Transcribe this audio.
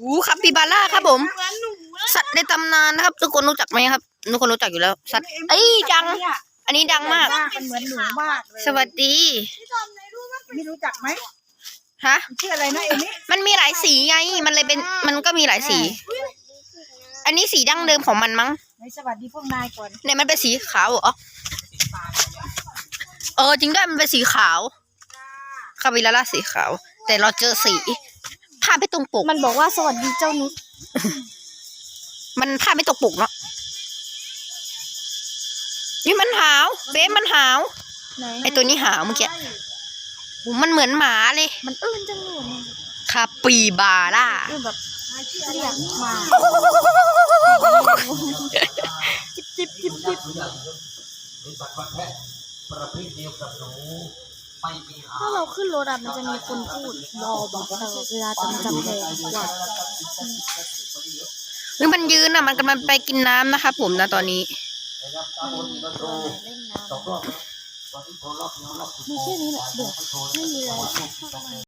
อู้คาปิบาร่าครับผม สัตว์ในตำนานนะครับ ทุกคนรู้จักไหมครับ ทุกคนรู้จักอยู่แล้ว สัตว์เอ้ยดัง อันนี้ดังมาก มันเหมือนหนูมากเลยสวัสดีไม่รู้จักไหมฮะชื่ออะไรนะเอมี่มันมีหลายสีไง มันเลยเป็น มันก็มีหลายสี อันนี้สีดั้งเดิมของมันมั้งในสวัสดีพวกนายก่อนเนี่ยมันเป็นสีขาวเหรอเออจริงด้วยมันเป็นสีขาวคาบิลาร่าสีขาว แต่เราเจอสีภาพไม่ตรงปก มันบอกว่าสวัสดีเจ้านุชมันภาพไม่ตรงปกเนาะนี่มันหาวเบ๊มันหาวไหนไอตัวนี้หาวเมื่อกี้โหมันเหมือนหมาเลยมันอื้นจังเลยมันคาปิบาร่าอื้นแบบเรียกมาจิบจิบจิบจิบ เป็นสัตว์ประเภทประเภทเดียวกับหนูไม่มีหาถ้าเราขึ้นรถอะมันจะมีคนพูดรอบอกตลอดเวลาจนจำเลยว่าหรือมันยืนอะมันกำลังไปกินน้ำนะคะผมนะตอนนี้นะครับตำบลกระโดเล่นสองน้ำรอบแล้วตอนนี้โทรรอบเดียวรอบสุดมีแค่นี้แหละเดี๋ยวโทรไม่มีอะไร